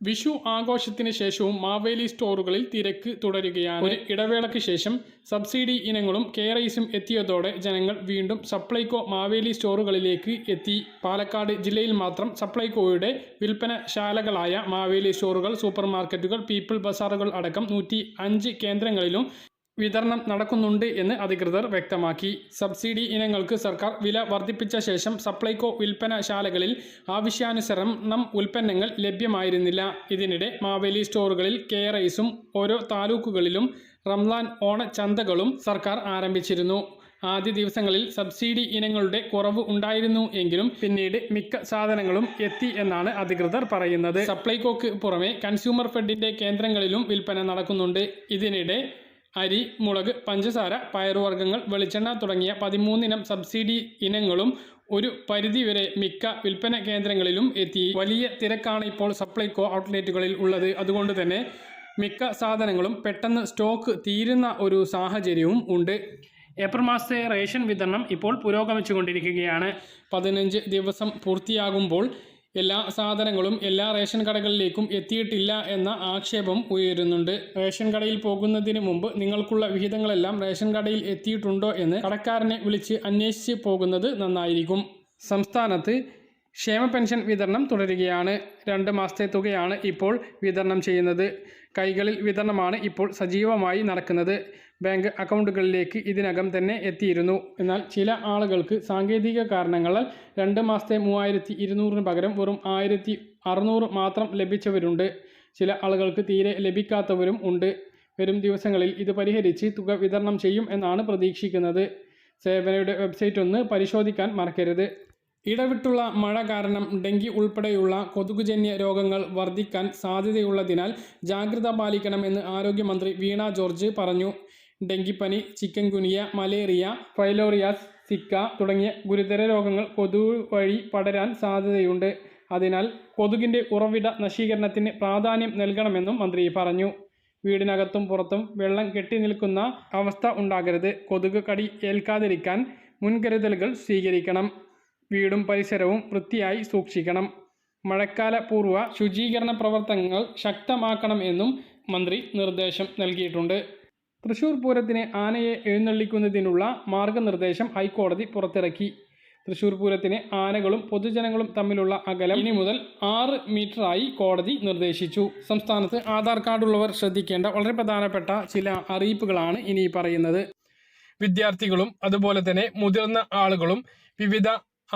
വിഷു ആഘോഷത്തിന് ശേഷവും മാവേലി സ്റ്റോറുകളിൽ തിരക്ക് തുടരുകയാണ്. ഒരു ഇടവേളയ്ക്ക് ശേഷം സബ്സിഡി ഇനങ്ങളും കെയറൈസും എത്തിയതോടെ ജനങ്ങൾ വീണ്ടും സപ്ലൈകോ മാവേലി സ്റ്റോറുകളിലേക്ക് എത്തി. പാലക്കാട് ജില്ലയിൽ മാത്രം സപ്ലൈകോയുടെ വിൽപ്പനശാലകളായ മാവേലി സ്റ്റോറുകൾ സൂപ്പർ മാർക്കറ്റുകൾ പീപ്പിൾ ബസാറുകൾ അടക്കം നൂറ്റി കേന്ദ്രങ്ങളിലും വിതരണം നടക്കുന്നുണ്ട് എന്ന് അധികൃതർ വ്യക്തമാക്കി. സബ്സിഡി ഇനങ്ങൾക്ക് സർക്കാർ വില വർദ്ധിപ്പിച്ച ശേഷം സപ്ലൈകോ വിൽപ്പനശാലകളിൽ ആവശ്യാനുസരണം ഉൽപ്പന്നങ്ങൾ ലഭ്യമായിരുന്നില്ല. ഇതിനിടെ മാവേലി സ്റ്റോറുകളിൽ കെയറൈസും ഓരോ താലൂക്കുകളിലും റംലാൻ ഓണച്ചന്തകളും സർക്കാർ ആരംഭിച്ചിരുന്നു. ആദ്യ ദിവസങ്ങളിൽ സബ്സിഡി ഇനങ്ങളുടെ കുറവ് ഉണ്ടായിരുന്നു എങ്കിലും പിന്നീട് മിക്ക സാധനങ്ങളും എത്തി എന്നാണ് അധികൃതർ പറയുന്നത്. സപ്ലൈകോക്ക് പുറമെ കൺസ്യൂമർ ഫെഡിന്റെ കേന്ദ്രങ്ങളിലും വിൽപ്പന നടക്കുന്നുണ്ട്. ഇതിനിടെ അരി മുളക് പഞ്ചസാര പയറുവർഗങ്ങൾ വെളിച്ചെണ്ണ തുടങ്ങിയ പതിമൂന്നിനം സബ്സിഡി ഇനങ്ങളും ഒരു പരിധിവരെ മിക്ക വിൽപ്പന കേന്ദ്രങ്ങളിലും എത്തി. വലിയ തിരക്കാണ് ഇപ്പോൾ സപ്ലൈകോ ഔട്ട്ലെറ്റുകളിൽ ഉള്ളത്. അതുകൊണ്ട് തന്നെ മിക്ക സാധനങ്ങളും പെട്ടെന്ന് സ്റ്റോക്ക് തീരുന്ന ഒരു സാഹചര്യവും ഉണ്ട്. ഏപ്രിൽ മാസത്തെ റേഷൻ വിതരണം ഇപ്പോൾ പുരോഗമിച്ചുകൊണ്ടിരിക്കുകയാണ്. പതിനഞ്ച് ദിവസം പൂർത്തിയാകുമ്പോൾ എല്ലാ സാധനങ്ങളും എല്ലാ റേഷൻ കടകളിലേക്കും എത്തിയിട്ടില്ല എന്ന ആക്ഷേപം ഉയരുന്നുണ്ട്. റേഷൻ കടയിൽ പോകുന്നതിന് മുമ്പ് നിങ്ങൾക്കുള്ള വിഹിതങ്ങളെല്ലാം റേഷൻ കടയിൽ എത്തിയിട്ടുണ്ടോ എന്ന് കടക്കാരനെ വിളിച്ച് അന്വേഷിച്ച് പോകുന്നത് നന്നായിരിക്കും. സംസ്ഥാനത്ത് ക്ഷേമ പെൻഷൻ വിതരണം തുടരുകയാണ്. രണ്ട് മാസത്തെ തുകയാണ് ഇപ്പോൾ വിതരണം ചെയ്യുന്നത്. കൈകളിൽ വിതരണമാണ് ഇപ്പോൾ സജീവമായി നടക്കുന്നത്. ബാങ്ക് അക്കൗണ്ടുകളിലേക്ക് ഇതിനകം തന്നെ എത്തിയിരുന്നു. എന്നാൽ ചില ആളുകൾക്ക് സാങ്കേതിക കാരണങ്ങളാൽ രണ്ട് മാസത്തെ മൂവായിരത്തി ഇരുന്നൂറിന് പകരം വെറും ആയിരത്തി അറുന്നൂറ് മാത്രം ലഭിച്ചവരുണ്ട്. ചില ആളുകൾക്ക് തീരെ ലഭിക്കാത്തവരും ഉണ്ട്. വരും ദിവസങ്ങളിൽ ഇത് പരിഹരിച്ച് തുക വിതരണം ചെയ്യും എന്നാണ് പ്രതീക്ഷിക്കുന്നത്. സേവനയുടെ വെബ്സൈറ്റ് ഒന്ന് പരിശോധിക്കാൻ മറക്കരുത്. ഇടവിട്ടുള്ള മഴ കാരണം ഡെങ്കി ഉൾപ്പെടെയുള്ള കൊതുകുജന്യ രോഗങ്ങൾ വർദ്ധിക്കാൻ സാധ്യതയുള്ളതിനാൽ ജാഗ്രത പാലിക്കണമെന്ന് ആരോഗ്യമന്ത്രി വീണ ജോർജ് പറഞ്ഞു. ഡെങ്കിപ്പനി chikungunya malaria filariasis Zika തുടങ്ങിയ ഗുരുതര രോഗങ്ങൾ കൊതുക് വഴി പടരാൻ സാധ്യതയുണ്ട്. അതിനാൽ കൊതുകിന്റെ ഉറവിട നശീകരണത്തിന് പ്രാധാന്യം നൽകണമെന്നും മന്ത്രി പറഞ്ഞു. വീടിനകത്തും പുറത്തും വെള്ളം കെട്ടി നിൽക്കുന്ന അവസ്ഥ ഉണ്ടാകരുത്. കൊതുക് കടി ഏൽക്കാതിരിക്കാൻ മുൻകരുതലുകൾ സ്വീകരിക്കണം. വീടും പരിസരവും വൃത്തിയായി സൂക്ഷിക്കണം. മഴക്കാല ശുചീകരണ പ്രവർത്തനങ്ങൾ ശക്തമാക്കണമെന്നും മന്ത്രി നിർദ്ദേശം നൽകിയിട്ടുണ്ട്. തൃശൂർ പൂരത്തിന് ആനയെ എഴുന്നള്ളിക്കുന്നതിനുള്ള മാർഗനിർദ്ദേശം ഹൈക്കോടതി പുറത്തിറക്കി. തൃശൂർ പൂരത്തിന് ആനകളും പൊതുജനങ്ങളും തമ്മിലുള്ള അകലം ഇനി മുതൽ ആറ് മീറ്ററായി കോടതി നിർദ്ദേശിച്ചു. സംസ്ഥാനത്ത് ആധാർ കാർഡുള്ളവർ ശ്രദ്ധിക്കേണ്ട വളരെ പ്രധാനപ്പെട്ട ചില അറിയിപ്പുകളാണ് ഇനി പറയുന്നത്. വിദ്യാർത്ഥികളും അതുപോലെ തന്നെ മുതിർന്ന ആളുകളും വിവിധ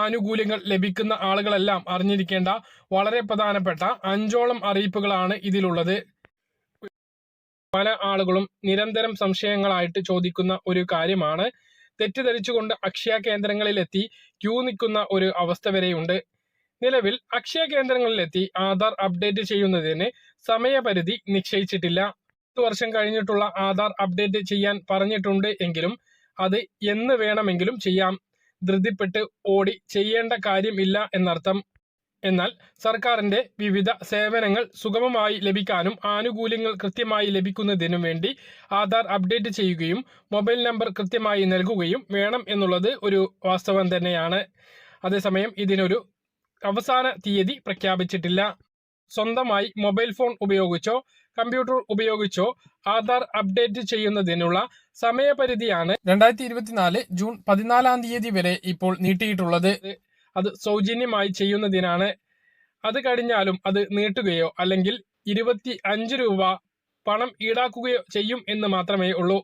ആനുകൂല്യങ്ങൾ ലഭിക്കുന്ന ആളുകളെല്ലാം അറിഞ്ഞിരിക്കേണ്ട വളരെ പ്രധാനപ്പെട്ട അഞ്ചോളം അറിയിപ്പുകളാണ് ഇതിലുള്ളത്. പല ആളുകളും നിരന്തരം സംശയങ്ങളായിട്ട് ചോദിക്കുന്ന ഒരു കാര്യമാണ്. തെറ്റിദ്ധരിച്ചുകൊണ്ട് അക്ഷയ കേന്ദ്രങ്ങളിലെത്തി ക്യൂ നിൽക്കുന്ന ഒരു അവസ്ഥ വരെയുണ്ട്. നിലവിൽ അക്ഷയ കേന്ദ്രങ്ങളിലെത്തി ആധാർ അപ്ഡേറ്റ് ചെയ്യുന്നതിന് സമയപരിധി നിശ്ചയിച്ചിട്ടില്ല. പത്ത് വർഷം കഴിഞ്ഞിട്ടുള്ള ആധാർ അപ്ഡേറ്റ് ചെയ്യാൻ പറഞ്ഞിട്ടുണ്ട് എങ്കിലും അത് എന്ന് വേണമെങ്കിലും ചെയ്യാം. ധൃതിപ്പെട്ട് ഓടി ചെയ്യേണ്ട കാര്യം ഇല്ല എന്നർത്ഥം. എന്നാൽ സർക്കാരിന്റെ വിവിധ സേവനങ്ങൾ സുഗമമായി ലഭിക്കാനും ആനുകൂല്യങ്ങൾ കൃത്യമായി ലഭിക്കുന്നതിനും വേണ്ടി ആധാർ അപ്ഡേറ്റ് ചെയ്യുകയും മൊബൈൽ നമ്പർ കൃത്യമായി നൽകുകയും വേണം എന്നുള്ളത് ഒരു വാസ്തവം തന്നെയാണ്. അതേസമയം ഇതിനൊരു അവസാന തീയതി പ്രഖ്യാപിച്ചിട്ടില്ല. സ്വന്തമായി മൊബൈൽ ഫോൺ ഉപയോഗിച്ചോ കമ്പ്യൂട്ടർ ഉപയോഗിച്ചോ ആധാർ അപ്ഡേറ്റ് ചെയ്യുന്നതിനുള്ള സമയപരിധിയാണ് രണ്ടായിരത്തി ഇരുപത്തിനാല് ജൂൺ പതിനാലാം തീയതി വരെ ഇപ്പോൾ നീട്ടിയിട്ടുള്ളത്. അത് സൗജന്യമായി ചെയ്യുന്നതിനാണ്. അത് കഴിഞ്ഞാലും അത് നീട്ടുകയോ അല്ലെങ്കിൽ ഇരുപത്തി അഞ്ച് രൂപ പണം ഈടാക്കുകയോ ചെയ്യും എന്ന് മാത്രമേ ഉള്ളൂ.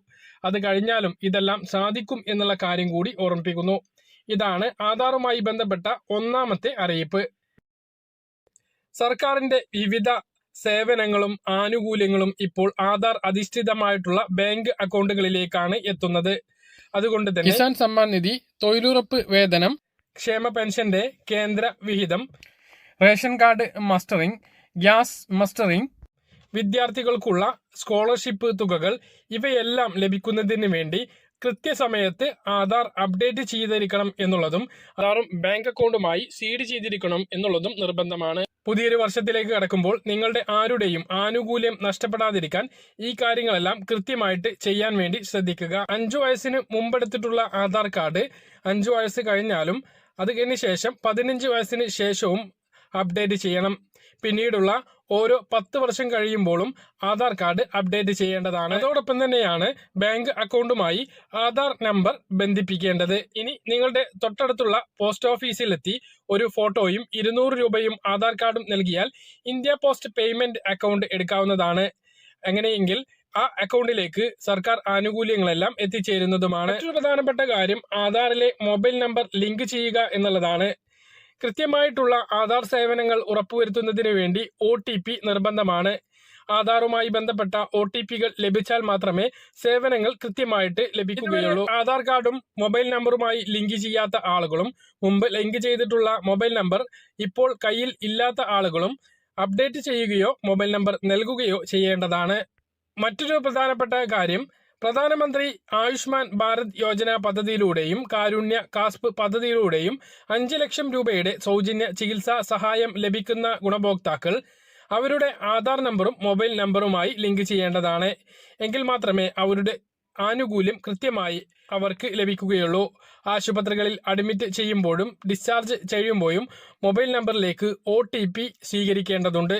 അത് കഴിഞ്ഞാലും ഇതെല്ലാം സാധിക്കും എന്നുള്ള കാര്യം കൂടി ഓർമ്മിപ്പിക്കുന്നു. ഇതാണ് ആധാറുമായി ബന്ധപ്പെട്ട ഒന്നാമത്തെ അറിയിപ്പ്. സർക്കാരിന്റെ വിവിധ സേവനങ്ങളും ആനുകൂല്യങ്ങളും ഇപ്പോൾ ആധാർ അധിഷ്ഠിതമായിട്ടുള്ള ബാങ്ക് അക്കൗണ്ടുകളിലേക്കാണ് എത്തുന്നത്. അതുകൊണ്ട് തന്നെ കിസാൻ സമ്മാൻ നിധി തൊഴിലുറപ്പ് വേതനം ക്ഷേമ പെൻഷന്റെ കേന്ദ്ര വിഹിതം ration card mustering gas mustering വിദ്യാർത്ഥികൾക്കുള്ള സ്കോളർഷിപ്പ് തുകകൾ ഇവയെല്ലാം ലഭിക്കുന്നതിന് വേണ്ടി കൃത്യസമയത്ത് ആധാർ അപ്ഡേറ്റ് ചെയ്തിരിക്കണം എന്നുള്ളതും ആധാറും ബാങ്ക് അക്കൗണ്ടുമായി സീഡ് ചെയ്തിരിക്കണം എന്നുള്ളതും നിർബന്ധമാണ്. പുതിയൊരു വർഷത്തിലേക്ക് കടക്കുമ്പോൾ നിങ്ങളുടെ ആരുടെയും ആനുകൂല്യം നഷ്ടപ്പെടാതിരിക്കാൻ ഈ കാര്യങ്ങളെല്ലാം കൃത്യമായിട്ട് ചെയ്യാൻ വേണ്ടി ശ്രദ്ധിക്കുക. അഞ്ചു വയസ്സിന് മുമ്പെടുത്തിട്ടുള്ള ആധാർ കാർഡ് അഞ്ചു വയസ്സ് കഴിഞ്ഞാലും അത് കഴിഞ്ഞ ശേഷം പതിനഞ്ച് വയസ്സിന് ശേഷവും അപ്ഡേറ്റ് ചെയ്യണം. പിന്നീടുള്ള ഓരോ പത്ത് വർഷം കഴിയുമ്പോഴും ആധാർ കാർഡ് അപ്ഡേറ്റ് ചെയ്യേണ്ടതാണ്. അതോടൊപ്പം തന്നെയാണ് ബാങ്ക് അക്കൗണ്ടുമായി ആധാർ നമ്പർ ബന്ധിപ്പിക്കേണ്ടത്. ഇനി നിങ്ങളുടെ തൊട്ടടുത്തുള്ള പോസ്റ്റ് ഓഫീസിലെത്തി ഒരു ഫോട്ടോയും ഇരുന്നൂറ് രൂപയും ആധാർ കാർഡും നൽകിയാൽ ഇന്ത്യ പോസ്റ്റ് പേയ്മെന്റ് അക്കൗണ്ട് എടുക്കാവുന്നതാണ്. അങ്ങനെയെങ്കിൽ ആ അക്കൗണ്ടിലേക്ക് സർക്കാർ ആനുകൂല്യങ്ങളെല്ലാം എത്തിച്ചേരുന്നതുമാണ്. മറ്റൊരു പ്രധാനപ്പെട്ട കാര്യം ആധാറിലെ മൊബൈൽ നമ്പർ ലിങ്ക് ചെയ്യുക എന്നുള്ളതാണ്. കൃത്യമായിട്ടുള്ള ആധാർ സേവനങ്ങൾ ഉറപ്പുവരുത്തുന്നതിന് വേണ്ടി ഒ നിർബന്ധമാണ്. ആധാറുമായി ബന്ധപ്പെട്ട ഒ ടി പികൾ ലഭിച്ചാൽ മാത്രമേ സേവനങ്ങൾ കൃത്യമായിട്ട് ലഭിക്കുകയുള്ളൂ. ആധാർ കാർഡും മൊബൈൽ നമ്പറുമായി ലിങ്ക് ചെയ്യാത്ത ആളുകളും മുമ്പ് ലിങ്ക് ചെയ്തിട്ടുള്ള മൊബൈൽ നമ്പർ ഇപ്പോൾ കയ്യിൽ ഇല്ലാത്ത ആളുകളും അപ്ഡേറ്റ് ചെയ്യുകയോ മൊബൈൽ നമ്പർ നൽകുകയോ ചെയ്യേണ്ടതാണ്. മറ്റൊരു പ്രധാനപ്പെട്ട കാര്യം പ്രധാനമന്ത്രി ആയുഷ്മാൻ ഭാരത് യോജന പദ്ധതിയിലൂടെയും കാരുണ്യ കാസ്പ് പദ്ധതിയിലൂടെയും അഞ്ച് ലക്ഷം രൂപയുടെ സൗജന്യ ചികിത്സാ സഹായം ലഭിക്കുന്ന ഗുണഭോക്താക്കൾ അവരുടെ ആധാർ നമ്പറും മൊബൈൽ നമ്പറുമായി ലിങ്ക് ചെയ്യേണ്ടതാണ്. എങ്കിൽ മാത്രമേ അവരുടെ ആനുകൂല്യം കൃത്യമായി അവർക്ക് ലഭിക്കുകയുള്ളൂ. ആശുപത്രികളിൽ അഡ്മിറ്റ് ചെയ്യുമ്പോഴും ഡിസ്ചാർജ് ചെയ്യുമ്പോഴും മൊബൈൽ നമ്പറിലേക്ക് ഒ സ്വീകരിക്കേണ്ടതുണ്ട്.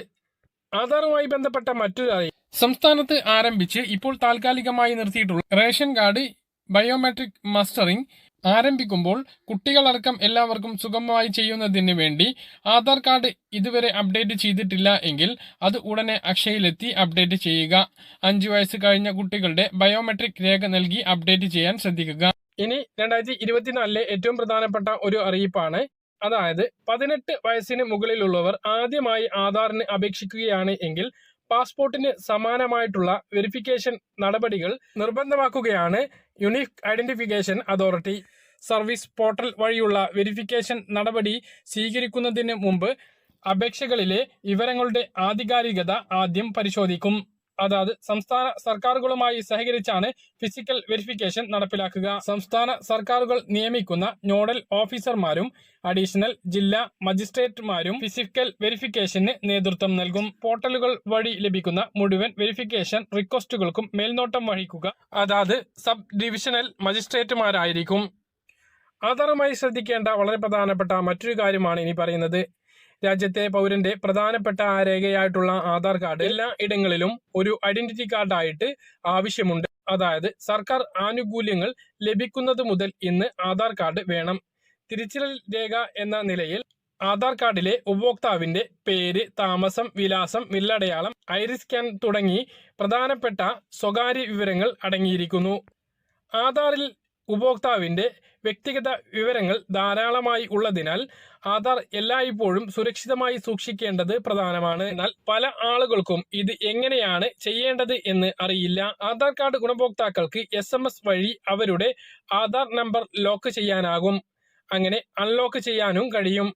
ആധാറുമായി ബന്ധപ്പെട്ട മറ്റൊരു സംസ്ഥാനത്ത് ആരംഭിച്ച് ഇപ്പോൾ താൽക്കാലികമായി നിർത്തിയിട്ടുള്ള റേഷൻ കാർഡ് ബയോമെട്രിക് മസ്റ്ററിംഗ് ആരംഭിക്കുമ്പോൾ കുട്ടികളടക്കം എല്ലാവർക്കും സുഗമമായി ചെയ്യുന്നതിന് വേണ്ടി ആധാർ കാർഡ് ഇതുവരെ അപ്ഡേറ്റ് ചെയ്തിട്ടില്ല എങ്കിൽ അത് ഉടനെ അക്ഷയയിലെത്തി അപ്ഡേറ്റ് ചെയ്യുക. അഞ്ചു വയസ്സ് കഴിഞ്ഞ കുട്ടികളുടെ ബയോമെട്രിക് രേഖ നൽകി അപ്ഡേറ്റ് ചെയ്യാൻ ശ്രദ്ധിക്കുക. ഇനി രണ്ടായിരത്തി ഇരുപത്തിനാലിലെ ഏറ്റവും പ്രധാനപ്പെട്ട ഒരു അറിയിപ്പാണ്. അതായത് പതിനെട്ട് വയസ്സിന് മുകളിലുള്ളവർ ആദ്യമായി ആധാറിന് അപേക്ഷിക്കുകയാണ് എങ്കിൽ പാസ്പോർട്ടിന് സമാനമായിട്ടുള്ള വെരിഫിക്കേഷൻ നടപടികൾ നിർബന്ധമാക്കുകയാണ് unique identification authority. Service portal വഴിയുള്ള വെരിഫിക്കേഷൻ നടപടി സ്വീകരിക്കുന്നതിന് മുമ്പ് അപേക്ഷകളിലെ വിവരങ്ങളുടെ ആധികാരികത ആദ്യം പരിശോധിക്കും. അതായത് സംസ്ഥാന സർക്കാരുകളുമായി സഹകരിച്ചാണ് ഫിസിക്കൽ വെരിഫിക്കേഷൻ നടപ്പിലാക്കുക. സംസ്ഥാന സർക്കാരുകൾ നിയമിക്കുന്ന നോഡൽ ഓഫീസർമാരും അഡീഷണൽ ജില്ലാ മജിസ്ട്രേറ്റുമാരും ഫിസിക്കൽ വെരിഫിക്കേഷന് നേതൃത്വം നൽകും. പോർട്ടലുകൾ വഴി ലഭിക്കുന്ന മുഴുവൻ വെരിഫിക്കേഷൻ റിക്വസ്റ്റുകൾക്കും മേൽനോട്ടം വഹിക്കുക. അതായത് സബ് ഡിവിഷണൽ മജിസ്ട്രേറ്റുമാരായിരിക്കും. ആധാറുമായി ശ്രദ്ധിക്കേണ്ട വളരെ പ്രധാനപ്പെട്ട മറ്റൊരു കാര്യമാണ് ഇനി പറയുന്നത്. രാജ്യത്തെ പൗരന്റെ പ്രധാനപ്പെട്ട രേഖയായിട്ടുള്ള ആധാർ കാർഡ് എല്ലാ ഇടങ്ങളിലും ഒരു ഐഡന്റിറ്റി കാർഡായിട്ട് ആവശ്യമുണ്ട്. അതായത് സർക്കാർ ആനുകൂല്യങ്ങൾ ലഭിക്കുന്നത് മുതൽ ഇന്ന് ആധാർ കാർഡ് വേണം. തിരിച്ചറിയൽ രേഖ എന്ന നിലയിൽ ആധാർ കാർഡിലെ ഉപഭോക്താവിന്റെ പേര് താമസം വിലാസം വില്ലടയാളം ഐറിസ് സ്കാൻ തുടങ്ങി പ്രധാനപ്പെട്ട സ്വകാര്യ വിവരങ്ങൾ അടങ്ങിയിരിക്കുന്നു. ആധാറിൽ ഉപഭോക്താവിന്റെ വ്യക്തിഗത വിവരങ്ങൾ ധാരാളമായി ഉള്ളതിനാൽ ആധാർ എല്ലായ്പ്പോഴും സുരക്ഷിതമായി സൂക്ഷിക്കേണ്ടത് പ്രധാനമാണ്. എന്നാൽ പല ആളുകൾക്കും ഇത് എങ്ങനെയാണ് ചെയ്യേണ്ടത് എന്ന് അറിയില്ല. ആധാർ കാർഡ് ഗുണഭോക്താക്കൾക്ക് എസ് വഴി അവരുടെ ആധാർ നമ്പർ ലോക്ക് ചെയ്യാനാകും. അങ്ങനെ അൺലോക്ക് ചെയ്യാനും കഴിയും.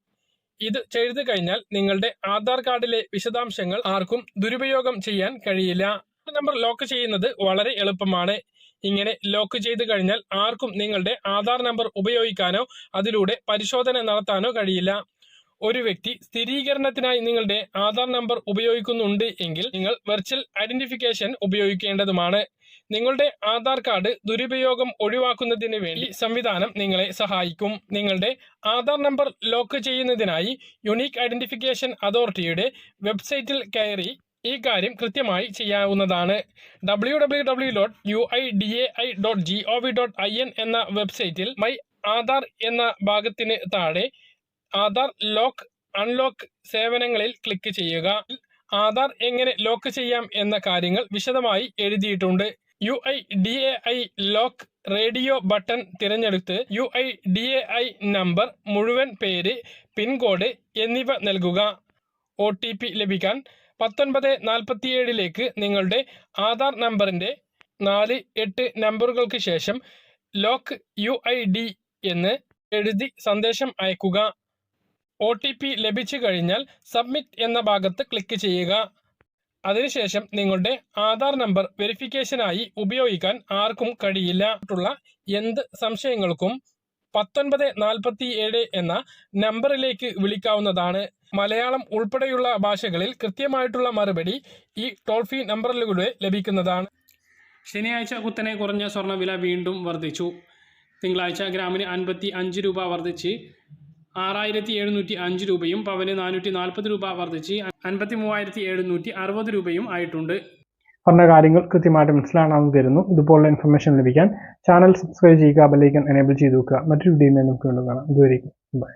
ഇത് ചെയ്തു കഴിഞ്ഞാൽ നിങ്ങളുടെ ആധാർ കാർഡിലെ വിശദാംശങ്ങൾ ആർക്കും ദുരുപയോഗം ചെയ്യാൻ കഴിയില്ല. നമ്പർ ലോക്ക് ചെയ്യുന്നത് വളരെ എളുപ്പമാണ്. ഇങ്ങനെ ലോക്ക് ചെയ്ത് കഴിഞ്ഞാൽ ആർക്കും നിങ്ങളുടെ ആധാർ നമ്പർ ഉപയോഗിക്കാനോ അതിലൂടെ പരിശോധന നടത്താനോ കഴിയില്ല. ഒരു വ്യക്തി സ്ഥിരീകരണത്തിനായി നിങ്ങളുടെ ആധാർ നമ്പർ ഉപയോഗിക്കുന്നുണ്ട് എങ്കിൽ നിങ്ങൾ വെർച്വൽ ഐഡന്റിഫിക്കേഷൻ ഉപയോഗിക്കേണ്ടതുമാണ്. നിങ്ങളുടെ ആധാർ കാർഡ് ദുരുപയോഗം ഒഴിവാക്കുന്നതിന് വേണ്ടി സംവിധാനം നിങ്ങളെ സഹായിക്കും. നിങ്ങളുടെ ആധാർ നമ്പർ ലോക്ക് ചെയ്യുന്നതിനായി യുണീക്ക് ഐഡന്റിഫിക്കേഷൻ അതോറിറ്റിയുടെ വെബ്സൈറ്റിൽ കയറി ഈ കാര്യം കൃത്യമായി ചെയ്യാവുന്നതാണ്. W W W dot U I D A I dot G O V dot I N എന്ന വെബ്സൈറ്റിൽ മൈ ആധാർ എന്ന ഭാഗത്തിന് താഴെ ആധാർ ലോക്ക് അൺലോക്ക് സേവനങ്ങളിൽ ക്ലിക്ക് ചെയ്യുക. ആധാർ എങ്ങനെ ലോക്ക് ചെയ്യാം എന്ന കാര്യങ്ങൾ വിശദമായി എഴുതിയിട്ടുണ്ട്. U I D A I lock radio button തിരഞ്ഞെടുത്ത് U I D A I number മുഴുവൻ പേര് പിൻകോഡ് എന്നിവ നൽകുക. ഒ ലഭിക്കാൻ പത്തൊൻപത് നാൽപ്പത്തിയേഴിലേക്ക് നിങ്ങളുടെ ആധാർ നമ്പറിന്റെ നാല് എട്ട് നമ്പറുകൾക്ക് ശേഷം ലോക്ക് യു ഐ ഡി എന്ന് എഴുതി സന്ദേശം അയക്കുക. ഒ ടി പി ലഭിച്ചു കഴിഞ്ഞാൽ സബ്മിറ്റ് എന്ന ഭാഗത്ത് ക്ലിക്ക് ചെയ്യുക. അതിനുശേഷം നിങ്ങളുടെ ആധാർ നമ്പർ വെരിഫിക്കേഷനായി ഉപയോഗിക്കാൻ ആർക്കും കഴിയില്ല. എന്ത് സംശയങ്ങൾക്കും പത്തൊൻപത് നാൽപ്പത്തി ഏഴ് എന്ന നമ്പറിലേക്ക് വിളിക്കാവുന്നതാണ്. മലയാളം ഉൾപ്പെടെയുള്ള ഭാഷകളിൽ കൃത്യമായിട്ടുള്ള മറുപടി ഈ ടോൾ ഫ്രീ നമ്പറിലൂടെ ലഭിക്കുന്നതാണ്. ശനിയാഴ്ച കുത്തനെ കുറഞ്ഞ സ്വർണവില വീണ്ടും വർദ്ധിച്ചു. തിങ്കളാഴ്ച ഗ്രാമിന് അൻപത്തി അഞ്ച് രൂപ വർദ്ധിച്ച് ആറായിരത്തി എഴുന്നൂറ്റി അഞ്ച് രൂപയും പവന് നാനൂറ്റി നാൽപ്പത് രൂപ വർദ്ധിച്ച് അൻപത്തി മൂവായിരത്തി എഴുന്നൂറ്റി അറുപത് രൂപയും ആയിട്ടുണ്ട്. പറഞ്ഞ കാര്യങ്ങൾ കൃത്യമായിട്ട് മനസ്സിലാണെന്ന് തരുന്നു. ഇതുപോലുള്ള ഇൻഫർമേഷൻ ലഭിക്കാൻ ചാനൽ സബ്സ്ക്രൈബ് ചെയ്യുക ബെല്ലൈക്കൻ എനേബിൾ ചെയ്ത് വെക്കുക. മറ്റൊരു വീഡിയോയിൽ നമുക്ക് വീണ്ടും കാണാം. ഇതുവരെയും ബൈ